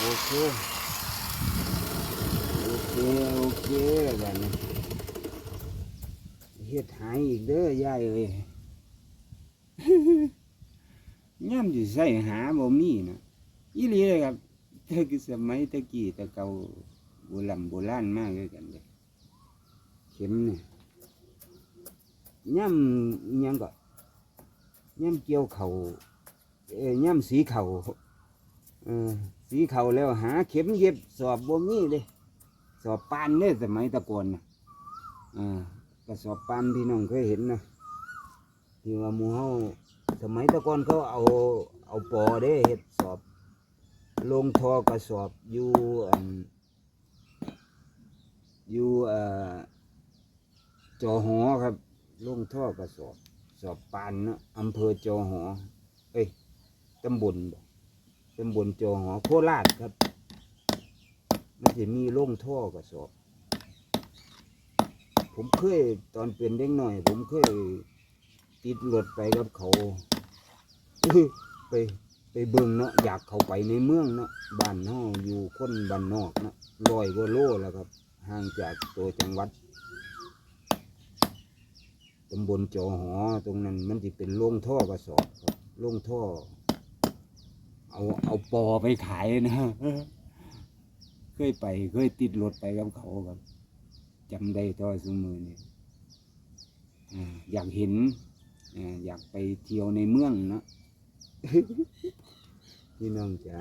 เค โอเค โอเคแบบนี้เฮ็ดหายอีกเด้อยายเอ้ยย่ำสิใส่หาบ่มีนะอีหลีเลยครับแต่คือสมัยตะกี้แตะเก่าโบราณโบราณมากเลยกันเลยเข็มเนี่ยย่ำอิหยังก็ย่ำเกี่ยวเขาเอ้ยย่ำสีเขาเออ สีเขาแล้วหาเข็มเย็บสอบบ่มีเลยสอบปานเนี่ยสมัยตะกอนนะอ่าก็สอบปานพี่น้องเคยเห็นนะที่ว่าหมูเฮาสมัยตะกอนเขาเอาเอาปอเด้เฮ็ดสอบ ลงทอกระสอบอยู่อันอยู่อ่อจอหอครับลงท่อกระสอบ สอบปานนะอำเภอจอหอ เอ้ยตำบลบ่ ตำบลจอหอโคราชครับ มันจะมีลงท่อกระสอบ ผมเคยตอนเป็นเด็กหน่อย ผมเคยติดรถไปกับเขาไปไปเบิ่งเนาะอยากเข้าไปในเมืองเนาะบ้านเฮาอยู่คนบ้านนอกเนาะร้อยกว่าโลแล้วครับ ห่างจากตัวจังหวัดตำบลจอหอตรงนั้นมันจะเป็นโรงท่อกระสอบครับโรงท่อ เอาเอาปอไปขายนะเคยไปเคยติดรถไปกับเขาครับจำได้ต่อสมือนี่อ่าอยากเห็นอยากไปเที่ยวในเมืองนะพี่น้องจ๋า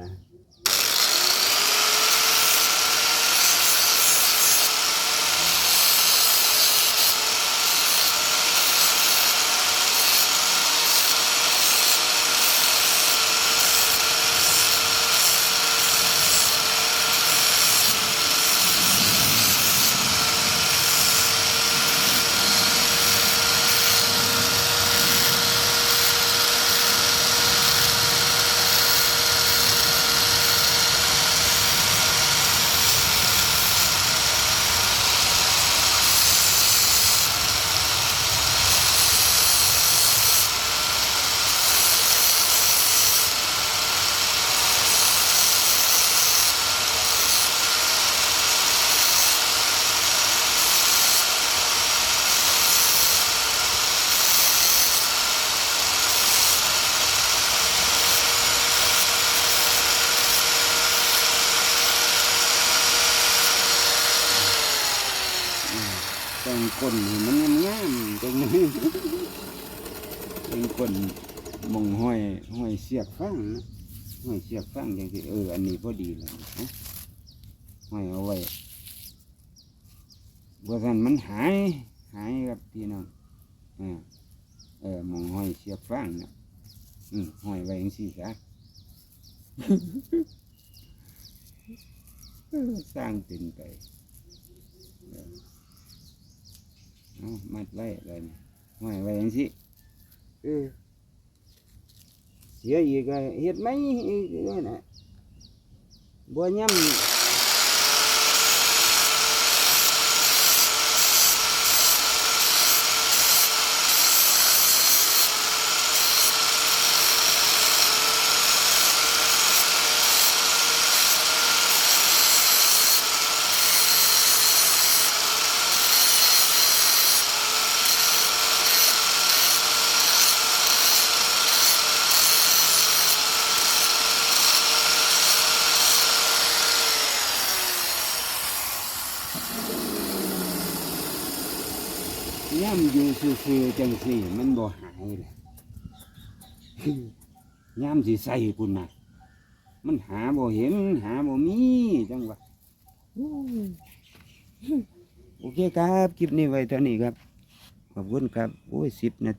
แต่งก้นให้มันง่ามๆตรงนี้แตงก้นมองห้อยห้อยเสียกฟางนะห้อยเสียกฟางอย่างที่เอออันนี้พอดีเลยนะห้อยเอาไว้บ่ทันมันหายหายครับพี่น้องอ่าเออมองห้อยเสียกฟางนะอืมห้อยไว้อย่งสี่ซะสร้างเป็นไป เออเอามัดไว้อะไรนี่ห้อยไว้อย่างสิเออเสียอีกก็เฮ็ดไหมอีกก็นะบัวย่ำ ย่ำอยู่ซื่อๆจังสี่ มันบ่หายเลยย่ำสิใส่ปุ่นนะมันหาบ่เห็น หาบ่มีจังหวะโอเคครับ คลิปนี้ไว้เท่านี้ครับ ขอบคุณครับ โอ้ยสิบนาที